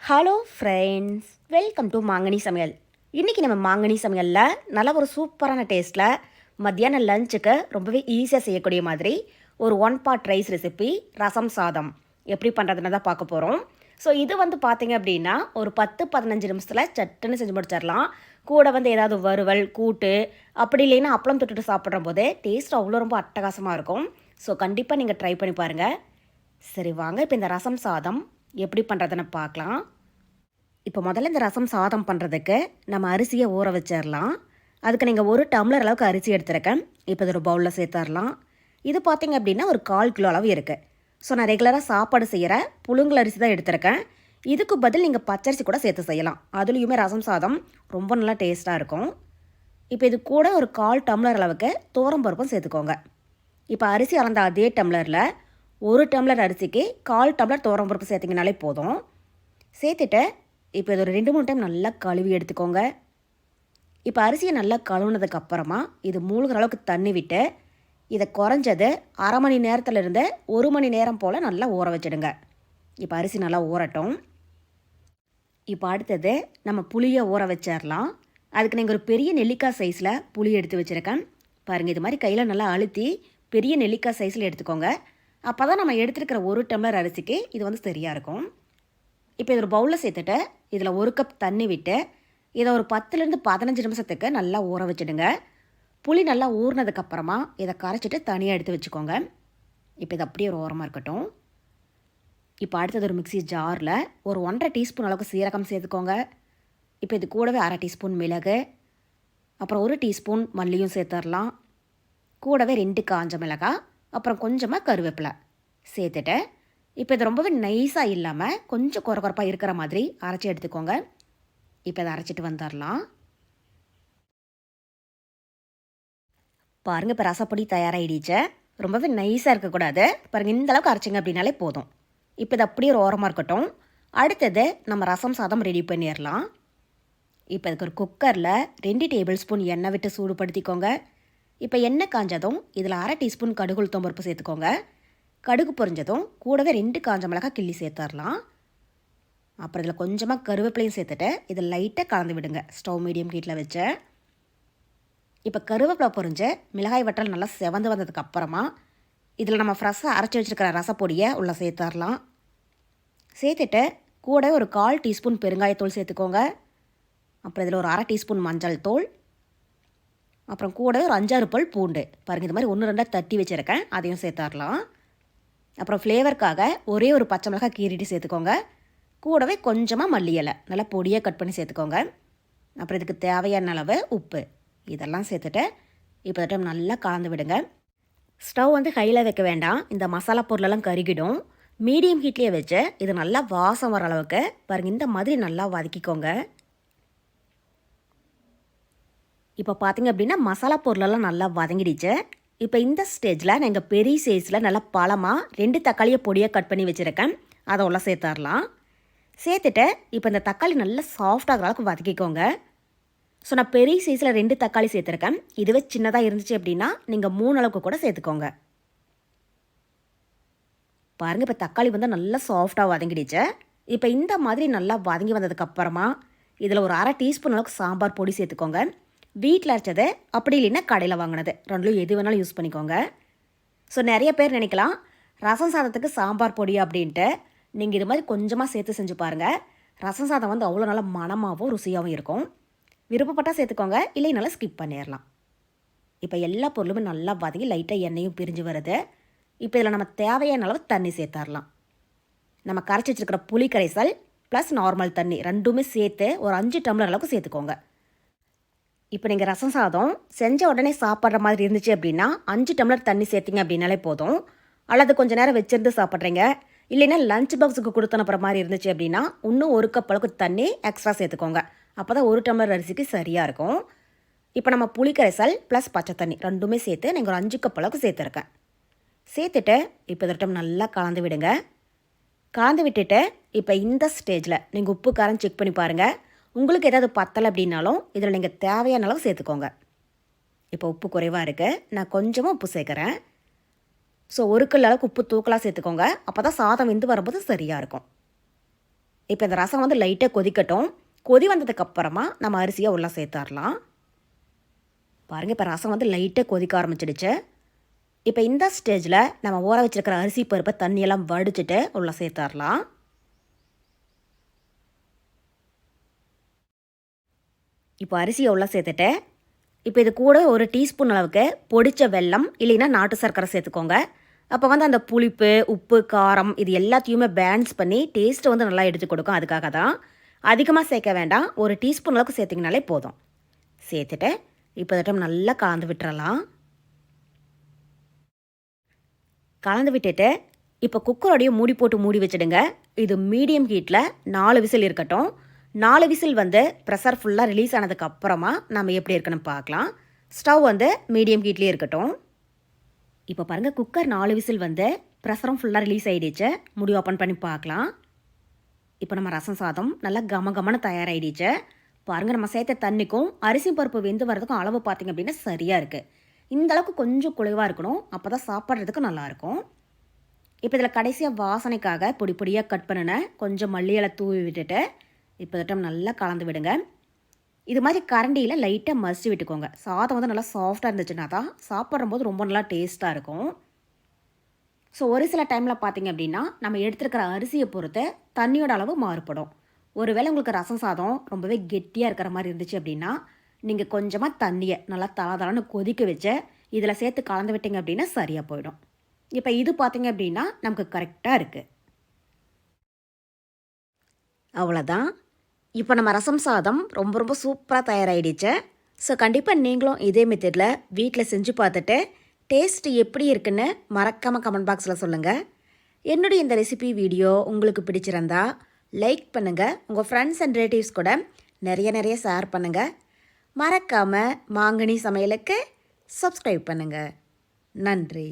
Hello friends welcome to மாங்கனி சமையல் இன்றைக்கி நம்ம மாங்கனி சமையலில் நல்ல ஒரு சூப்பரான டேஸ்ட்டில் மத்தியானம் லஞ்சுக்கு ரொம்பவே ஈஸியாக செய்யக்கூடிய மாதிரி ஒரு one pot rice recipe rasam சாதம். எப்படி பண்ணுறதுன்னு தான் பார்க்க போகிறோம் ஸோ இது வந்து பார்த்திங்க அப்படின்னா ஒரு பத்து பதினஞ்சு நிமிஷத்தில் சட்டுன்னு செஞ்சு முடிச்சிடலாம். கூட வந்து ஏதாவது வறுவல் கூட்டு அப்படி இல்லைன்னா அப்பளம் தொட்டுட்டு சாப்பிட்ற போதே டேஸ்ட் அவ்வளோ ரொம்ப அட்டகாசமாக இருக்கும். ஸோ கண்டிப்பாக நீங்கள் ட்ரை பண்ணி பாருங்கள் சரி வாங்க. இப்போ இந்த ரசம் சாதம் எப்படி பண்ணுறதுன்னு பார்க்கலாம். இப்போ முதல்ல இந்த ரசம் சாதம் பண்ணுறதுக்கு நம்ம அரிசியை ஊற வச்சிடலாம் அதுக்கு நீங்கள் ஒரு டம்ளர் அளவுக்கு அரிசி எடுத்துருக்கேன். இப்போ இது ஒரு பவுலில் சேர்த்துடலாம் இது பார்த்திங்க அப்படின்னா ஒரு கால் கிலோ அளவு இருக்குது ஸோ நான் ரெகுலராக சாப்பாடு செய்கிற புழுங்கல் அரிசி தான் எடுத்திருக்கேன். இதுக்கு பதில் நீங்கள் பச்சரிசி கூட சேர்த்து செய்யலாம். அதுலேயுமே ரசம் சாதம் ரொம்ப நல்லா டேஸ்ட்டாக இருக்கும். இப்போ இது கூட ஒரு கால் டம்ளர் அளவுக்கு துவரம் பருப்பும் சேர்த்துக்கோங்க. இப்போ அரிசி அளந்த அதே டம்ளரில் ஒரு டம்ளர் அரிசிக்கு கால் டம்ளர் தோரம் பருப்பு சேர்த்திங்கனாலே போதும். சேர்த்துட்டு இப்போ இது ஒரு ரெண்டு மூணு டைம் நல்லா கழுவி எடுத்துக்கோங்க. இப்போ அரிசியை நல்லா கழுவுனதுக்கப்புறமா இது மூழ்கிற அளவுக்கு தண்ணி விட்டு இதை குறைஞ்சது அரை மணி நேரத்தில் இருந்து ஒரு மணி நேரம் போல் நல்லா ஊற வச்சிடுங்க. இப்போ அரிசி நல்லா ஊறட்டும். இப்போ அடுத்தது நம்ம புளியை ஊற வச்சிடலாம். அதுக்கு நீங்கள் ஒரு பெரிய நெல்லிக்காய் சைஸில் புளி எடுத்து வச்சுருக்கேன். பாருங்கள் இது மாதிரி கையில் நல்லா அழுத்தி பெரிய நெல்லிக்காய் சைஸில் எடுத்துக்கோங்க. அப்போ தான் நம்ம எடுத்துருக்கிற ஒரு டம்ளர் அரிசிக்கு இது வந்து சரியாக இருக்கும். இப்போ இது ஒரு பவுலில் சேர்த்துட்டு இதில் ஒரு கப் தண்ணி விட்டு இதை ஒரு பத்துலேருந்து பதினஞ்சு நிமிஷத்துக்கு நல்லா ஊற வச்சுடுங்க. புளி நல்லா ஊறினதுக்கப்புறமா இதை கரைச்சிட்டு தனியாக எடுத்து வச்சுக்கோங்க. இப்போ இது அப்படியே ஒரு ஓரமாக இருக்கட்டும். இப்போ அடுத்தது ஒரு மிக்ஸி ஜாரில் ஒரு ஒன்றரை டீஸ்பூன் அளவுக்கு சீரகம் சேர்த்துக்கோங்க. இப்போ இது கூடவே அரை டீஸ்பூன் மிளகு அப்புறம் ஒரு டீஸ்பூன் மல்லியும் சேர்த்துடலாம் கூடவே ரெண்டு காஞ்ச மிளகாய் அப்புறம் கொஞ்சமாக கருவேப்பிலை சேர்த்துட்டேன் இப்போ இது ரொம்பவே நைஸாக இல்லாமல் கொஞ்சம் குறை குறைப்பாக இருக்கிற மாதிரி அரைச்சி எடுத்துக்கோங்க. இப்போ இதை அரைச்சிட்டு வந்துடலாம். பாருங்கள் இப்போ ரசப்பொடி தயாராகிடுச்சு ரொம்பவே நைஸாக இருக்கக்கூடாது. பாருங்கள் இந்த அளவுக்கு அரைச்சிங்க அப்படின்னாலே போதும். இப்போ இது அப்படியே ஒரு ஓரமாக இருக்கட்டும். அடுத்தது நம்ம ரசம் சாதம் ரெடி பண்ணிடலாம். இப்போ இதுக்கு ஒரு குக்கரில் ரெண்டு டேபிள் ஸ்பூன் எண்ணெய் விட்டு சூடுபடுத்திக்கோங்க. இப்போ எண்ணெய் காஞ்சதும் இதில் அரை டீஸ்பூன் கடுகு உளுத்தம் பருப்பு சேர்த்துக்கோங்க. கடுகு பொரிஞ்சதும் கூடவே ரெண்டு காஞ்ச மிளகாய் கிள்ளி சேர்த்துடலாம். அப்புறம் இதில் கொஞ்சமாக கருவேப்பிலையும் சேர்த்துட்டு இதை லைட்டாக கலந்து விடுங்க. ஸ்டவ் மீடியம் ஹீட்டில் வச்சு. இப்போ கருவேப்பிலை பொரிஞ்ச மிளகாய் வட்டல் நல்லா செவந்து வந்ததுக்கு அப்புறமா இதில் நம்ம ஃப்ரெஷ்ஷாக அரைச்சி வச்சுருக்கிற ரசப்பொடியை உள்ளே சேர்த்துடலாம். சேர்த்துட்டு கூட ஒரு கால் டீஸ்பூன் பெருங்காயத்தூள் சேர்த்துக்கோங்க. அப்புறம் இதில் ஒரு அரை டீஸ்பூன் மஞ்சள் தூள். அப்புறம் கூட ஒரு அஞ்சாறு பல் பூண்டு. பாருங்கள் இது மாதிரி ஒன்று ரெண்டாக தட்டி வச்சுருக்கேன். அதையும் சேர்த்தாரலாம். அப்புறம் ஃப்ளேவருக்காக ஒரே ஒரு பச்சை மிளகாய் கீறிட்டு சேர்த்துக்கோங்க. கூடவே கொஞ்சமாக மல்லி இலை. நல்லா பொடியாக கட் பண்ணி சேர்த்துக்கோங்க. அப்புறம் இதுக்கு தேவையான அளவு உப்பு. இதெல்லாம் சேர்த்துட்டு இப்போ டைம் நல்லா கலந்து விடுங்க. ஸ்டவ் வந்து ஹையில் வைக்க வேண்டாம். இந்த மசாலா பொருளெல்லாம் கருகிடும். மீடியம் ஹீட்லேயே வச்சு இது நல்லா வாசம் வர அளவுக்கு பாருங்கள் இந்த மாதிரி நல்லா வதக்கிக்கோங்க. இப்போ பார்த்தீங்க அப்படின்னா மசாலா பொருளெல்லாம் நல்லா வதங்கிடுச்சு. இப்போ இந்த ஸ்டேஜில் நான் எங்கள் பெரிய சைஸில் நல்லா பழமாக ரெண்டு தக்காளியை பொடியாக கட் பண்ணி வச்சுருக்கேன். அதை உள்ள சேர்த்தாரலாம் சேர்த்துட்டு இப்போ இந்த தக்காளி நல்லா சாஃப்டாகிற அளவுக்கு வதக்கிக்கோங்க. ஸோ நான் பெரிய சைஸில் ரெண்டு தக்காளி சேர்த்துருக்கேன். இதுவே சின்னதாக இருந்துச்சு அப்படின்னா நீங்கள் மூணு அளவுக்கு கூட சேர்த்துக்கோங்க. பாருங்கள் இப்போ தக்காளி வந்து நல்லா சாஃப்டாக வதங்கிடுச்சு. இப்போ இந்த மாதிரி நல்லா வதங்கி வந்ததுக்கப்புறமா இதில் ஒரு அரை டீஸ்பூன் அளவுக்கு சாம்பார் பொடி சேர்த்துக்கோங்க. வீட்டில் அரைச்சது அப்படி இல்லைன்னா கடையில் வாங்கினது. ரெண்டும் எது வேணாலும் யூஸ் பண்ணிக்கோங்க. ஸோ நிறைய பேர் நினைக்கலாம் ரசம் சாதத்துக்கு சாம்பார் பொடி அப்படின்ட்டு நீங்கள் இது மாதிரி கொஞ்சமாக சேர்த்து செஞ்சு பாருங்கள் ரசம் சாதம் வந்து அவ்வளோ நல்லா மணமாகவும் ருசியாகவும் இருக்கும். விருப்பப்பட்டால் சேர்த்துக்கோங்க இல்லைனாலும் ஸ்கிப் பண்ணிடலாம் இப்போ எல்லா பொருளுமே நல்லா வதங்கி லைட்டாக எண்ணெயும் பிரிஞ்சு வருது. இப்போ இதில் நம்ம தேவையான அளவு தண்ணி சேர்த்தாரலாம். நம்ம கரைச்சி வச்சுருக்கிற புளி கரைசல் ப்ளஸ் நார்மல் தண்ணி ரெண்டுமே சேர்த்து ஒரு அஞ்சு டம்ளர் அளவுக்கு சேர்த்துக்கோங்க. இப்போ நீங்கள் ரசம் சாதம் செஞ்ச உடனே சாப்பிட்ற மாதிரி இருந்துச்சு அப்படின்னா அஞ்சு டம்ளர் தண்ணி சேர்த்திங்க அப்படின்னாலே போதும். அல்லது கொஞ்சம் நேரம் வச்சிருந்து சாப்பிட்றீங்க. இல்லைன்னா லஞ்ச் பாக்ஸுக்கு கொடுத்து அனுப்புற மாதிரி இருந்துச்சு அப்படின்னா இன்னும் ஒரு கப் அளவுக்கு தண்ணி எக்ஸ்ட்ரா சேர்த்துக்கோங்க. அப்போ தான் ஒரு டம்ளர் அரிசிக்கு சரியாக இருக்கும். இப்போ நம்ம புளிக்கரைசல் ப்ளஸ் பச்சை தண்ணி ரெண்டுமே சேர்த்து நீங்கள் ஒரு அஞ்சு கப் அளவுக்கு சேர்த்துருக்கேன். சேர்த்துட்டு இப்போ இந்த டைம் நல்லா கலந்து விடுங்க. கலந்து விட்டுட்டு இப்போ இந்த ஸ்டேஜில் நீங்கள் உப்பு காரம் செக் பண்ணி பாருங்கள் உங்களுக்கு ஏதாவது பத்தலை அப்படின்னாலும் இதில் நீங்கள் தேவையான அளவு சேர்த்துக்கோங்க. இப்போ உப்பு குறைவாக இருக்குது நான் கொஞ்சமாக உப்பு சேர்க்குறேன். ஸோ ஒரு கல் அளவுக்கு உப்பு தூக்கலாக சேர்த்துக்கோங்க. அப்போ தான் சாதம் வெந்து வரும்போது சரியாக இருக்கும். இப்போ இந்த ரசம் வந்து லைட்டாக கொதிக்கட்டும். கொதி வந்ததுக்கப்புறமா நம்ம அரிசியை உள்ளே சேர்த்துடலாம் பாருங்கள் இப்போ ரசம் வந்து லைட்டாக கொதிக்க ஆரம்பிச்சிடுச்சு. இப்போ இந்த ஸ்டேஜில் நம்ம ஊற வச்சுருக்கிற அரிசி பருப்பை தண்ணியெல்லாம் வடிச்சிட்டு உள்ளே சேர்த்துடலாம் இப்போ அரிசியை எவ்வளோ சேர்த்துட்டேன். இப்போ இது கூட ஒரு டீஸ்பூன் அளவுக்கு பொடித்த வெல்லம் இல்லைன்னா நாட்டு சர்க்கரை சேர்த்துக்கோங்க. அப்போ வந்து அந்த புளிப்பு உப்பு காரம் இது எல்லாத்தையுமே பேலன்ஸ் பண்ணி டேஸ்ட்டை வந்து நல்லா எடுத்து கொடுக்கும் அதுக்காக தான். அதிகமாக சேர்க்க வேண்டாம். ஒரு டீஸ்பூன் அளவுக்கு சேர்த்திங்கனாலே போதும். சேர்த்துட்டு இப்போ இந்த டைம் நல்லா கலந்து விட்டுறலாம். கலந்து விட்டுட்டு இப்போ குக்கரோடைய மூடி போட்டு மூடி வச்சுடுங்க. இது மீடியம் ஹீட்டில் நாலு விசில் இருக்கட்டும். நாலு விசில் வந்து ப்ரெஷர் ஃபுல்லாக ரிலீஸ் ஆனதுக்கு அப்புறமா நம்ம எப்படி இருக்குன்னு பார்க்கலாம். ஸ்டவ் வந்து மீடியம் ஹீட்லேயே இருக்கட்டும். இப்போ பாருங்கள் குக்கர் நாலு விசில் வந்து ப்ரெஷரும் ஃபுல்லாக ரிலீஸ் ஆகிடுச்சு முடி ஓப்பன் பண்ணி பார்க்கலாம். இப்போ நம்ம ரசம் சாதம் நல்லா கம கமன்னு தயாராகிடுச்சு பாருங்கள் நம்ம சேர்த்த தண்ணிக்கும் அரிசி பருப்பு வெந்து வரதுக்கும் அளவு பார்த்திங்க அப்படின்னா சரியாக இருக்குது இந்த அளவுக்கு கொஞ்சம் குலைவாக இருக்கணும். அப்போ தான் சாப்பிட்றதுக்கு நல்லாயிருக்கும் இப்போ இதில் கடைசியாக வாசனைக்காக பொடி பொடியாக கட் பண்ணினேன் கொஞ்சம் மல்லியலை தூவி விட்டுட்டு இப்போ நல்லா கலந்து விடுங்க. இது மாதிரி கரண்டியில் லைட்டாக மசிச்சு விட்டுக்கோங்க. சாதம் வந்து நல்லா சாஃப்டாக இருந்துச்சுன்னா தான் சாப்பிட்றம்போது ரொம்ப நல்லா டேஸ்ட்டாக இருக்கும். ஸோ ஒரு சில டைமில் பார்த்தீங்க அப்படின்னா நம்ம எடுத்துருக்கிற அரிசியை பொறுத்து தண்ணியோட அளவு மாறுபடும். ஒருவேளை உங்களுக்கு ரசம் சாதம் ரொம்பவே கெட்டியாக இருக்கிற மாதிரி இருந்துச்சு அப்படின்னா நீங்கள் கொஞ்சமாக தண்ணியை நல்லா தளதளன்னு கொதிக்க வச்சு இதில் சேர்த்து கலந்து விட்டீங்க அப்படின்னா சரியாக போயிடும். இப்போ இது பார்த்தீங்க அப்படின்னா நமக்கு கரெக்டாக இருக்குது அவ்வளோதான் இப்போ நம்ம ரசம் சாதம் ரொம்ப ரொம்ப சூப்பராக தயாராகிடுச்சு ஸோ கண்டிப்பாக நீங்களும் இதே மெத்தடில் வீட்டில் செஞ்சு பார்த்துட்டு டேஸ்ட் எப்படி இருக்குன்னு மறக்காமல் கமெண்ட் பாக்ஸில் சொல்லுங்கள் என்னுடைய இந்த ரெசிபி வீடியோ உங்களுக்கு பிடிச்சிருந்தா லைக் பண்ணுங்கள் உங்கள் ஃப்ரெண்ட்ஸ் அண்ட் ரிலேட்டிவ்ஸ் கூட நிறைய நிறைய ஷேர் பண்ணுங்கள் மறக்காமல் மாங்கனி சமையலுக்கு சப்ஸ்கிரைப் பண்ணுங்கள் நன்றி.